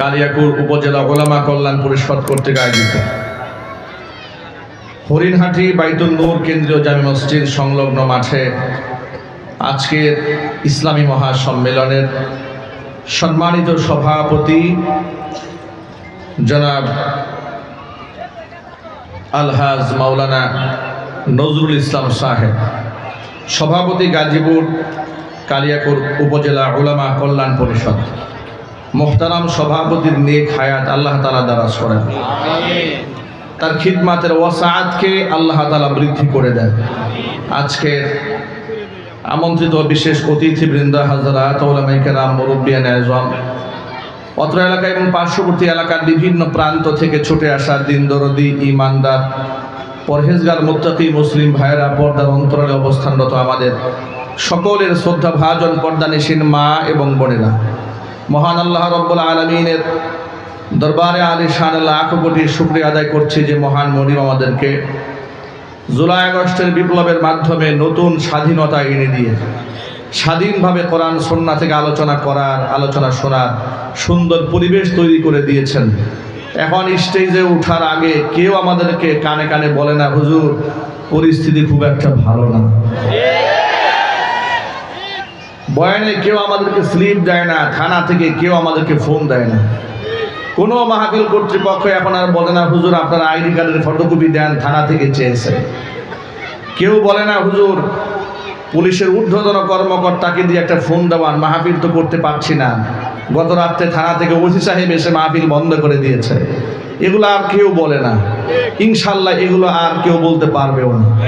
কালিয়াকুর উপজেলা ওলামা কল্যাণ পরিষদ কর্তৃক আয়োজিত। হরিণহাটি বাইতুল নূর কেন্দ্রীয় জামি মসজিদ সংলগ্ন মাঠে আজকের ইসলামী মহাসম্মেলনের সম্মানিত সভাপতি জনাব আলহাজ মাওলানা নজরুল ইসলাম সাহেব, সভাপতি গাজীপুর কালিয়াকুর উপজেলা ওলামা কল্যাণ পরিষদ। মোহতারাম সভাপতির নেক হায়াত আল্লাহ তালা দ্বারা করেন। তার খিদমাতের ওয়াসাআতকে আল্লাহ তালা বৃদ্ধি করে দেন। আজকের আমন্ত্রিত বিশেষ অতিথিবৃন্দ হাজারা তৌলামাইকেরাম মুরব্বিয়ান আজম অত্র এলাকা এবং পার্শ্ববর্তী এলাকার বিভিন্ন প্রান্ত থেকে ছুটে আসা দিন দরদি ইমানদার পরহেজগার, মুত্তাকি, মুসলিম ভাইয়েরা পর্দার অন্তরালে অবস্থানরত আমাদের সকলের শ্রদ্ধা ভাজন পর্দানিসীন মা এবং বোনেরা। মহান আল্লাহ রব্বুল আলমিনের দরবারে আলী শান লাখ কোটি শুক্রিয়া আদায় করছি যে মহান মনিম আমাদেরকে জুলাই আগস্টের বিপ্লবের মাধ্যমে নতুন স্বাধীনতা এনে দিয়ে স্বাধীনভাবে কোরআন সন্না থেকে আলোচনা করার, আলোচনা শোনার সুন্দর পরিবেশ তৈরি করে দিয়েছেন। এখন স্টেজে ওঠার আগে কেউ আমাদেরকে কানে কানে বলে না, হুজুর, পরিস্থিতি খুব একটা ভালো না। বয়ানে কেউ আমাদেরকে স্লিপ দেয় না, থানা থেকে কেউ আমাদেরকে ফোন দেয় না। কোনো মাহফিল কর্তৃপক্ষ এখন আর বলে না, হুজুর, আপনার আইডি কার্ডের ফটোকপি দেন, থানা থেকে চেয়েছে। কেউ বলে না, হুজুর, পুলিশের ঊর্ধ্বতন কর্মকর্তাকে দিয়ে একটা ফোন দেওয়ান মাহফিল তো করতে পারছি না। গত রাত্রে থানা থেকে ওসি সাহেব এসে মাহফিল বন্ধ করে দিয়েছে। এগুলো আর কেউ বলে না। ইনশাল্লাহ এগুলো আর কেউ বলতে পারবেও না।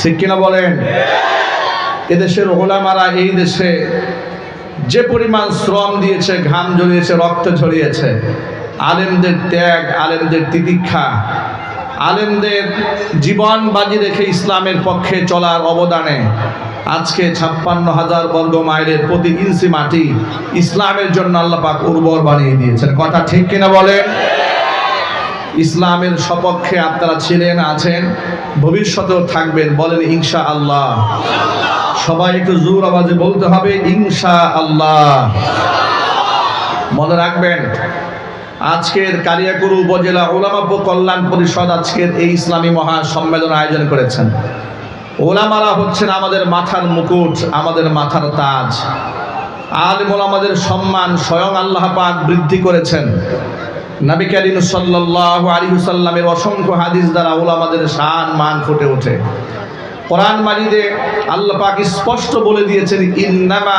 ঠিক কিনা বলেন? এদেশের ওলামারা এই দেশে যে পরিমাণ শ্রম দিয়েছে, ঘাম ঝরিয়েছে রক্ত ঝরিয়েছে, আলেমদের ত্যাগ, আলেমদের তিতিক্ষা, আলেমদের জীবন বাজি রেখে ইসলামের পক্ষে চলার অবদানে আজকে ছাপ্পান্ন হাজার বর্গ মাইলের প্রতি ইঞ্চি মাটি ইসলামের জন্য আল্লাহ পাক উর্বর বানিয়ে দিয়েছেন। কথা ঠিক কিনা বলেন? ইসলামের সপক্ষে আপনারা ছিলেন, আছেন, ভবিষ্যতেও থাকবেন বলেন ইনশা আল্লাহ সবাই একটু জোর আওয়াজে বলতে হবে ইনশা আল্লাহ মনে রাখবেন, আজকের কালিয়াকুরু উপজেলা ওলামাব্য কল্যাণ পরিষদ আজকের এই ইসলামী মহা সম্মেলন আয়োজন করেছেন। ওলামারা হচ্ছেন আমাদের মাথার মুকুট, আমাদের মাথার তাজ। আলিমুল আমাদের সম্মান স্বয়ং আল্লাহ পাক বৃদ্ধি করেছেন। নবী করিম সাল্লাল্লাহু আলাইহি সাল্লামের অসংখ্য হাদিস দ্বারা ওলামাদের শান, মান ফুটে ওঠে। কোরআন মাজিদে আল্লাহ পাক স্পষ্ট বলে দিয়েছেন, ইন্নামা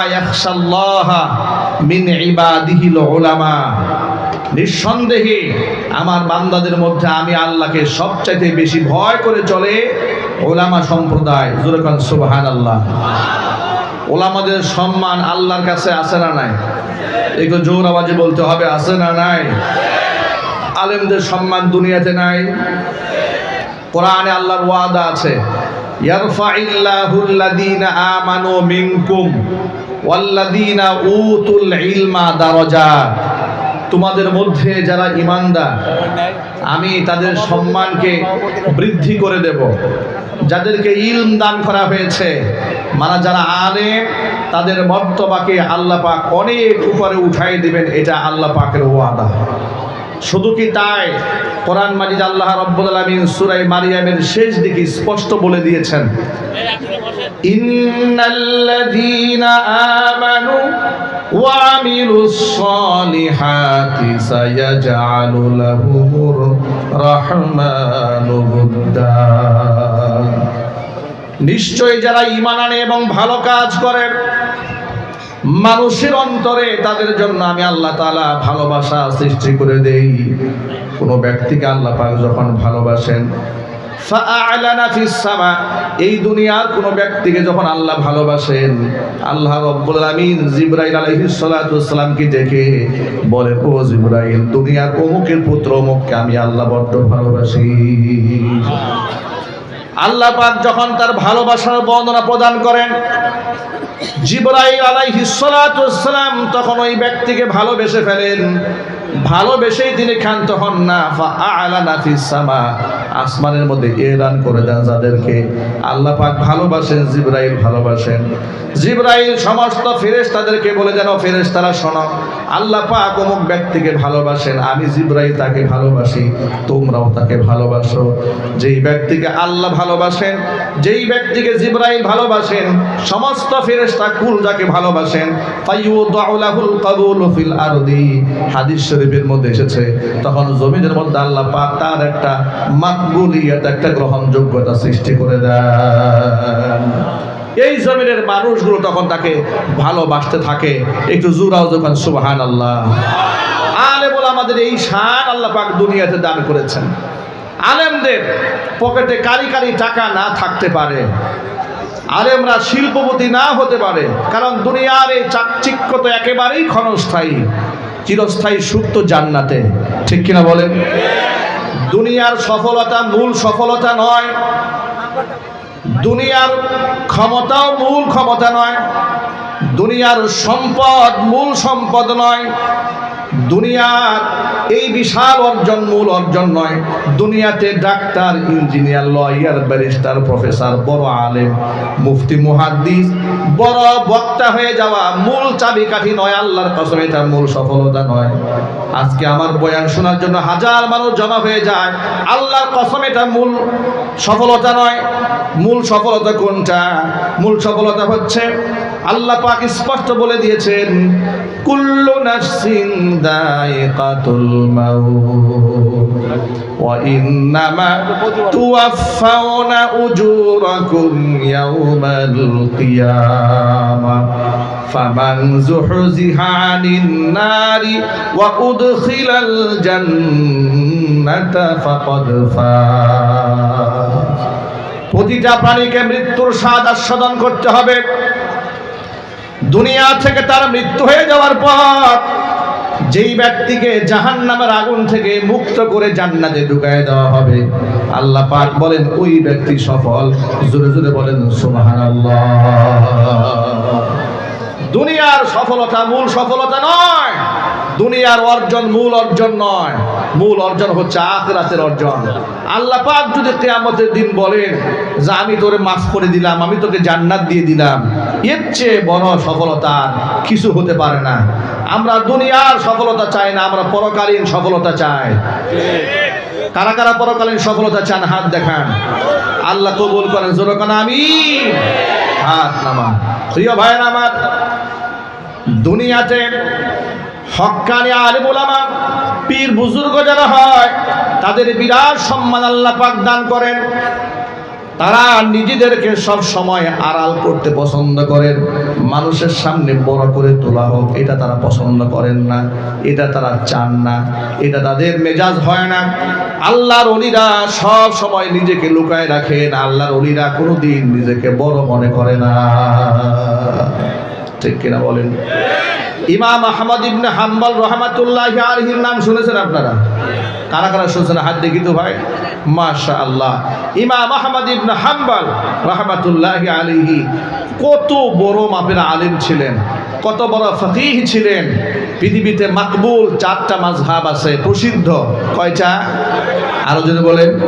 নিঃসন্দেহে আমার বান্দাদের মধ্যে আমি আল্লাহকে সবচাইতে বেশি ভয় করে চলে ওলামা সম্প্রদায়। জুরকান সুবহানাল্লাহ। ওলামাদের সম্মান আল্লাহর কাছে আছে না নাই? একটু জোর আওয়াজে বলতে হবে, আছে না নাই? আলেমদের সম্মান দুনিয়াতে নাই। কোরআনে আল্লাহর ওয়াদা আছে ইলমা দারাজাত তোমাদের মধ্যে যারা ইমানদার আমি তাদের সম্মানকে বৃদ্ধি করে দেব। যাদেরকে ইলম দান করা হয়েছে মানে যারা আলেম, তাদের মর্তবাকে আল্লাহ পাক অনেক উপরে উঠাই দিবেন, এটা আল্লাহ পাকের ওয়াদা। শুধু কি তাই? কোরআন মাজিদ আল্লাহ রব্বুল আলামিন সূরা মারিয়ামের শেষ দিকে স্পষ্ট বলে দিয়েছেন। ইন্নাল্লাযীনা আমানু ওয়া আমিলুস সালিহাতি সায়াজআলু লাহুমুর রাহমানু বুদ্দা। নিশ্চয় যারা ঈমান আনে এবং ভালো কাজ করে মানুষের অন্তরে তাদের জন্য আমি আল্লাহ তাআলা ভালোবাসা সৃষ্টি করে দেই। কোনো ব্যক্তিকে আল্লাহ পাক যখন ভালোবাসেন এই দুনিয়ার কোনো ব্যক্তিকে যখন আল্লাহ ভালোবাসেন, আল্লাহ রব্বুল আলামিন জিবরাইল সালাতু ডেকে বলে ও জিবরাইল, দুনিয়ার অমুকের পুত্র অমুককে আমি আল্লাহ বড্ড ভালোবাসি। আল্লাহ পাক যখন তার ভালোবাসার বর্ণনা প্রদান করেন, জিবরাইল আলাইহিস ওয়াসসালাম তখন ওই ব্যক্তিকে ভালোবেসে ফেলেন। ভালোবেসেই তিনি ক্ষান্ত হন না সামা। আসমানের মধ্যে এলান করে দেন যাদেরকে আল্লাহ পাক ভালোবাসেন, জিব্রাইল ভালোবাসেন। জিব্রাইল সমস্ত ফেরেশ তাদেরকে বলে যেন ফেরেশ তারা শোনো, আল্লাহ পাক অমুক ব্যক্তিকে ভালোবাসেন, আমি জিব্রাইল তাকে ভালোবাসি, তোমরাও তাকে ভালোবাসো। যেই ব্যক্তিকে আল্লাহ ভালোবাসেন, যেই ব্যক্তিকে জিব্রাইল ভালোবাসেন, সমস্ত ফেরেশতা কুল যাকে ভালোবাসেন, ফাইয়ুদাউ লাহুল কাবুলু ফিল আরদি। হাদিস শরীফের মধ্যে এসেছে, তখন জমিনের মধ্যে আল্লাহ পাক তার একটা মাকবুলিয়ত, একটা গ্রহণযোগ্যতা সৃষ্টি করে দেন। এই জমিনের মানুষগুলো তখন তাকে ভালোবাসতে থাকে, একটু জুরাও যখন সুবহান আল্লাহ আলে বলে আমাদের এই শান আল্লাহ পাক দুনিয়াতে দান করেছেন। আলেমদের পকেটে কারি কারি টাকা না থাকতে পারে। আলেমরা শিল্পপতি না হতে পারে, কারণ দুনিয়ার এই চাকচিক্য তো একেবারেই ক্ষণস্থায়ী। চিরস্থায়ী সুপ্ত জান্নাতে। ঠিক কিনা বলেন? দুনিয়ার সফলতা মূল সফলতা নয়। দুনিয়ার ক্ষমতাও মূল ক্ষমতা নয়। দুনিয়ার সম্পদ মূল সম্পদ নয়। দুনিয়ার এই বিশাল অর্জন মূল অর্জন নয়। দুনিয়াতে doctor, engineer, lawyer, barrister, professor, বড় আলেম, মুফতি, মুহাদ্দিস, বড় বক্তা হয়ে যাওয়া মূল চাবিকাঠি নয়, আল্লাহর কসম এটা মূল সফলতা নয়। আজকে আমার বয়ান শোনার জন্য হাজার মানুষ জমা হয়ে যায়। আল্লাহর কসম, এটা মূল সফলতা নয়। মূল সফলতা কোনটা? মূল সফলতা হচ্ছে আল্লাহ পাক স্পষ্ট বলে দিয়েছেন, কুল্লু নাফসিন দায়িকাতুল মাউত, ওয়া ইন্নামা তুওয়াফাউনা উজুরাকুম ইয়াউমাল কিয়ামাহ যুহজিহা আনিন নারি ওয়া উদখিলাল জান্নাতা ফাকাদ ফাজ প্রতিটা প্রাণীকে মৃত্যুর স্বাদ আস্বাদন করতে হবে। দুনিয়া থেকে তার মৃত্যু হয়ে যাওয়ার পর যেই ব্যক্তিকে জাহান নামের আগুন থেকে মুক্ত করে জান্নাতে ঢুকায় দেওয়া হবে, আল্লাহ পাক বলেন, ওই ব্যক্তি সফল। জোরে জোরে বলেন, সুবহানাল্লাহ। দুনিয়ার সফলতা মূল সফলতা নয়, দুনিয়ার অর্জন মূল অর্জন নয়। মূল অর্জন হচ্ছে আখরাতের অর্জন। আল্লাহ পাক যদি কেয়ামতের দিন বলেন যে আমি তোরে মাফ করে দিলাম, আমি তোকে জান্নাত দিয়ে দিলাম, এর চেয়ে বড় সফলতা কিছু হতে পারে না। আমরা দুনিয়ার সফলতা চাই না, আমরা পরকালীন সফলতা চাই। কারা কারা পরকালীন সফলতা চান, হাত দেখান। আল্লাহ কবুল করেন, জোরকান আমি হাত নামা প্রিয় ভাইয়ের আমার, দুনিয়াতে হক্কানি আলিম ওলামা পীর বুজুর্গ যারা হয়, তাদের বিরাট সম্মান আল্লাহ পাক দান করেন। তারা নিজেদেরকে সব সময় আড়াল করতে পছন্দ করেন। মানুষের সামনে বড় করে তোলা হোক, এটা তারা পছন্দ করেন না, এটা তারা চান না, এটা তাদের মেজাজ হয় না। আল্লাহর অলিরা সব সময় নিজেকে লুকায় রাখেন, আল্লাহর অলিরা কোনোদিন নিজেকে বড় মনে করে না। ঠিক কিনা বলেন? ইমাম আহমদ ইবনে হাম্বল রহমাতুল্লাহ আলহির নাম শুনেছেন আপনারা? কারা কারা শুনছেন? হাত দেখি তো ভাই। মাশা আল্লাহ ইমাম আহমদ ইবনে হাম্বল রহমাতুল্লাহ আলহি কত বড় মাপের আলিম ছিলেন। কত বড় ফকিহ ছিলেন। পৃথিবীতে মাকবুল চারটা মাঝহাব আছে, প্রসিদ্ধ। কয়টা? আরও যদি বলেন।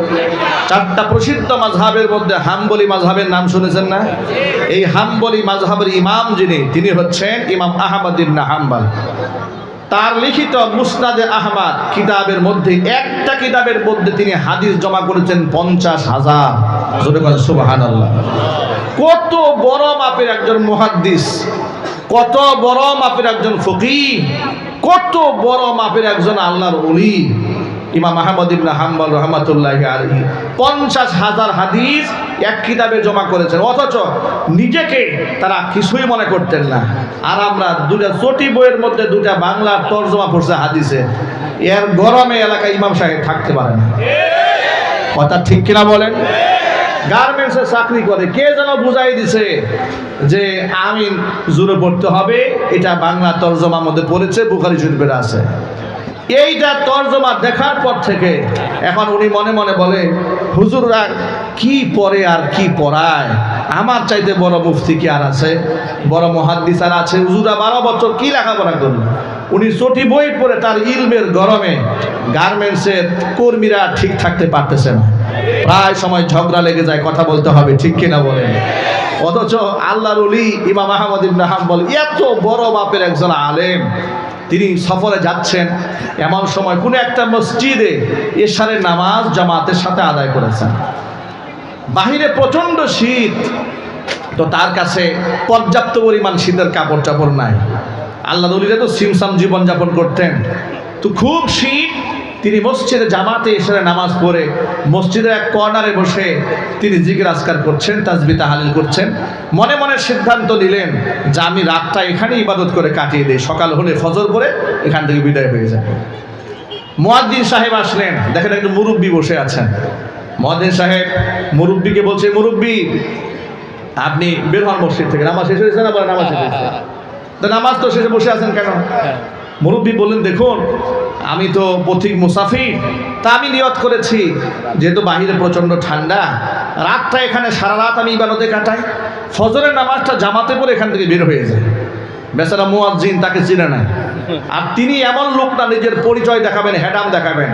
চারটা প্রসিদ্ধ মাঝহাবের মধ্যে হাম্বলি মাঝহাবের নাম শুনেছেন না? এই হাম্বলি মাঝহাবের ইমাম যিনি, তিনি হচ্ছেন ইমাম আহমদ ইবনে হাম্বল। তার লিখিত মুসনাদে আহমাদ কিতাবের মধ্যে, একটা কিতাবের মধ্যে তিনি হাদিস জমা করেছেন পঞ্চাশ হাজার। সুবাহান কত বড় মাপের একজন মুহাদ্দিস। কত বড় মাপের একজন ফকি কত বড় মাপের একজন আল্লাহর অলি ইমাম আহমদ ইবনে হাম্বল রহমাতুল্লাহ আলী পঞ্চাশ হাজার হাদিস এক কিতাবে জমা করেছেন। অথচ নিজেকে তারা কিছুই মনে করতেন না। আর আমরা দুটা চটি বইয়ের মধ্যে দুটা বাংলা তর্জমা পড়ছে হাদিসে। এর গরমে এলাকায় ইমাম সাহেব থাকতে পারে না। কথা ঠিক কিনা বলেন? গার্মেন্টসে চাকরি করে। কে যেন বুঝাই দিছে যে আমি জুড়ে পড়তে হবে, এটা বাংলা তর্জমার মধ্যে পড়েছে, বুখারি শরীফের আছে। এইটা তর্জমা দেখার পর থেকে এখন উনি মনে মনে বলে, হুজুররা কি পড়ে আর কি পড়ায়? আমার চাইতে বড় মুফতি কি আর আছে? বড় মহাদ্দিস আর আছে? হুজুরা বারো বছর কি লেখাপড়া করল উনি চটি বই পরে তার ইলমের গরমে গার্মেন্টসের কর্মীরা ঠিক থাকতে পারতেছে না। প্রায় সময় ঝগড়া লেগে যায়, কথা বলতে হবে, ঠিক কিনা বলেন? অথচ আল্লাহর অলি ইমাম আহমদ ইবনে হাম্বল এত বড় বাপের একজন আলেম। তিনি সফরে যাচ্ছেন, এমন সময় কোনো একটা মসজিদে এশারের নামাজ জামাতের সাথে আদায় করেছেন। বাহিরে প্রচণ্ড শীত, তো তার কাছে পর্যাপ্ত পরিমাণ শীতের কাপড় চাপড় নাই। আল্লাহ নবীরা তো সিমসাম জীবনযাপন করতেন। তো খুব শীত তিনি মসজিদে জামাতে এসে নামাজ পড়ে, মসজিদের এক কর্নারে বসে তিনি জিকির আজকার করছেন, তাজবি তাহালিল করছেন। মনে মনে সিদ্ধান্ত নিলেন যে আমি রাতটা এখানে ইবাদত করে কাটিয়ে দিই, সকাল হলে ফজর করে এখান থেকে বিদায় হয়ে যায়। মোয়াদ্দিন সাহেব আসলেন, দেখেন একটু মুরব্বী বসে আছেন। মোয়াদ্দিন সাহেব মুরব্বীকে বলছে, মুরব্বী, আপনি বের হন মসজিদ থেকে, নামাজ শেষ হয়েছে না নামাজ শেষ হয়েছে? নামাজ তো শেষে বসে আছেন কেন? মুরব্বী বললেন, দেখুন, আমি তো পথিক মুসাফির, তা আমি নিয়ত করেছি। যেহেতু বাহিরে প্রচণ্ড ঠান্ডা, রাতটা এখানে, সারা রাত আমি ইবাদতে কাটাই। ফজরের নামাজটা জামাতে পরে এখান থেকে বের হয়ে যায়। বেচারা মুয়াজ্জিন, তাকে চিনে নাই আর তিনি এমন লোক না, নিজের পরিচয় দেখাবেন হ্যাডাম দেখাবেন।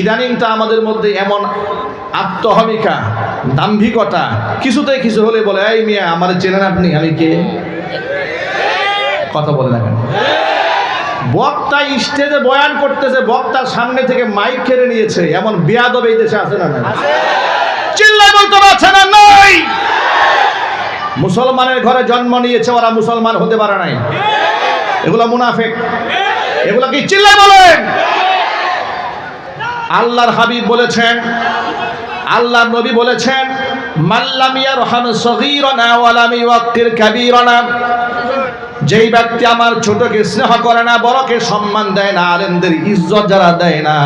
ইদানিংটা আমাদের মধ্যে এমন আত্মহমিকা, দাম্ভিকতা, কিছুতেই কিছু হলে বলে, এই মিয়া, আমার চেনেন আপনি, আমি কে? কথা বলে না কেন বক্তা স্টেজে বয়ান করতেছে বক্তার সামনে থেকে মাইক কেড়ে নিয়েছে। এমন বেয়াদব এই দেশে আছে না নাই? চিল্লাই বলতে পারছে না নাই! মুসলমানের ঘরে জন্ম নিয়েছে ওরা মুসলমান হতে পারে নাই। এগুলো মুনাফেক। এগুলো কি চিল্লাই বলেন? আল্লাহর হাবিব বলেছেন আল্লাহর নবী বলেছেন মাল্লামিয়া রহান সগীরনা ওয়ালাম ইওয়াক্কির কাবীরনা যেই ব্যক্তি আমার ছোটকে স্নেহ করে না, বড়কে সম্মান দেয় না, আলেমদের ইজ্জত যারা দেয় না,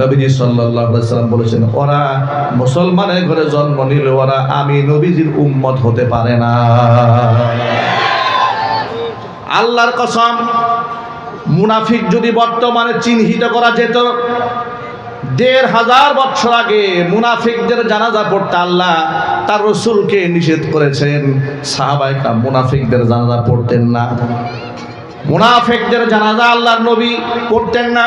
নবীজি সাল্লাম বলেছেন, ওরা মুসলমানের ঘরে জন্ম নিলে ওরা আমি নবীজির উম্মত হতে পারে না। আল্লাহর কসম, মুনাফিক যদি বর্তমানে চিহ্নিত করা যেত দেড় হাজার বছর আগে মুনাফিকদের জানাজা পড়তে আল্লাহ তার রসুলকে নিষেধ করেছেন। সাহাবাইকরা মুনাফিকদের জানাজা পড়তেন না। মুনাফেকদের জানাজা আল্লাহর নবী পড়তেন না।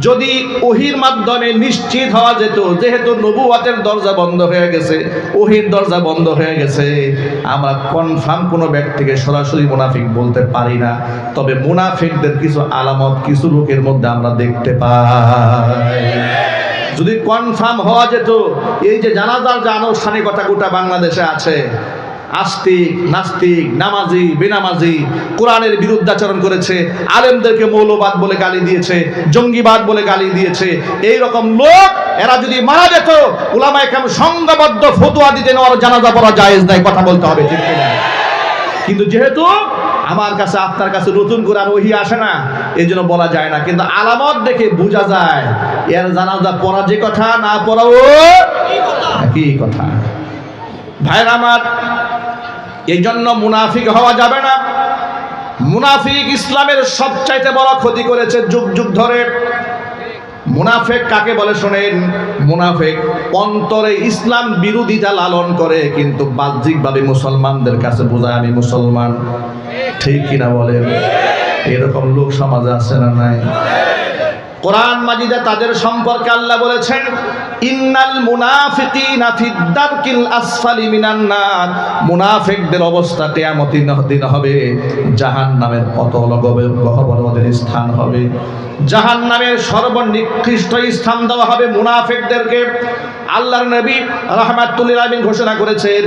যদি ওহির মাধ্যমে নিশ্চিত হওয়া যেত, যেহেতু নবুয়াতের দরজা বন্ধ হয়ে গেছে, ওহির দরজা বন্ধ হয়ে গেছে, আমরা কনফার্ম কোনো ব্যক্তিকে সরাসরি মুনাফিক বলতে পারি না। তবে মুনাফিকদের কিছু আলামত, কিছু লোকের মধ্যে আমরা দেখতে পাই। যদি কনফার্ম হওয়া যেত, এই যে জানাজার যে আনুষ্ঠানিকতা গোটা বাংলাদেশে আছে আস্তিক নাস্তিক, নামাজি, বেনামাজি, কোরআনের বিরুদ্ধাচরণ করেছে, আলেমদেরকে মৌলবাদ বলে গালি দিয়েছে, জঙ্গিবাদ বলে গালি দিয়েছে এই রকম লোক এরা যদি মারা যেত ওলামায় কেমন সংঘবদ্ধ ফতুয়া দিতেন ওর জানাজা পড়া জায়েজ নাই, কথা বলতে হবে কিন্তু যেহেতু আমার কাছে, আপনার কাছে নতুন করে আর ওহি আসে না এই জন্য বলা যায় না, কিন্তু আলামত দেখে বোঝা যায়, এর জানাজা পড়া যে কথা, না পড়াও, একই কথা। ভাইরা আমার এই জন্য মুনাফিক হওয়া যাবে না। মুনাফিক ইসলামের সবচাইতে বড় ক্ষতি করেছে যুগ যুগ ধরে। মুনাফেক কাকে বলে শোনেন? মুনাফেক অন্তরে ইসলাম বিরোধিতা লালন করে, কিন্তু বাহ্যিকভাবে মুসলমানদের কাছে বোঝায়, আমি মুসলমান। ঠিক কিনা বলেন? এরকম লোক সমাজে আছে না নাই? কোরআন মাজিদে তাদের সম্পর্কে আল্লাহ বলেছেন, ইন্নাল মুনাফিকিনা ফিদ দারকিল আসফালি মিনান নার। মুনাফিকদের অবস্থা কিয়ামতের দিন হবে, জাহান্নামের অতল গহ্বরের স্থান হবে। জাহান্নামের সর্বনিকৃষ্ট স্থান দেওয়া হবে মুনাফিকদেরকে। আল্লাহর নবী রাহমাতুল্লিল আলামিন ঘোষণা করেছেন,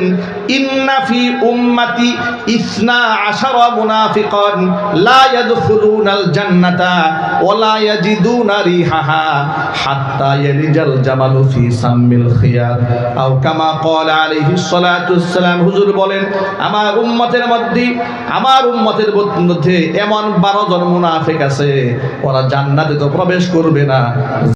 ইন্না ফি উম্মতি ইসনা আশারা মুনাফিকান, লা ইয়াদখুলুনাল জান্নাতা ওয়া লা ইয়াজিদুনা রিহাহা হাত্তা ইয়ালিজাল জামালু ফি সাম্মিল খিয়ার। আও কামা ক্বালা আলাইহিস সালাতু ওয়াসসালাম, হুজুর বলেন, আমার উম্মতের মধ্যে, আমার উম্মতের মধ্যে এমন 12 জন মুনাফিক আছে, ওরা জান্নাতে তো প্রবেশ করবে না।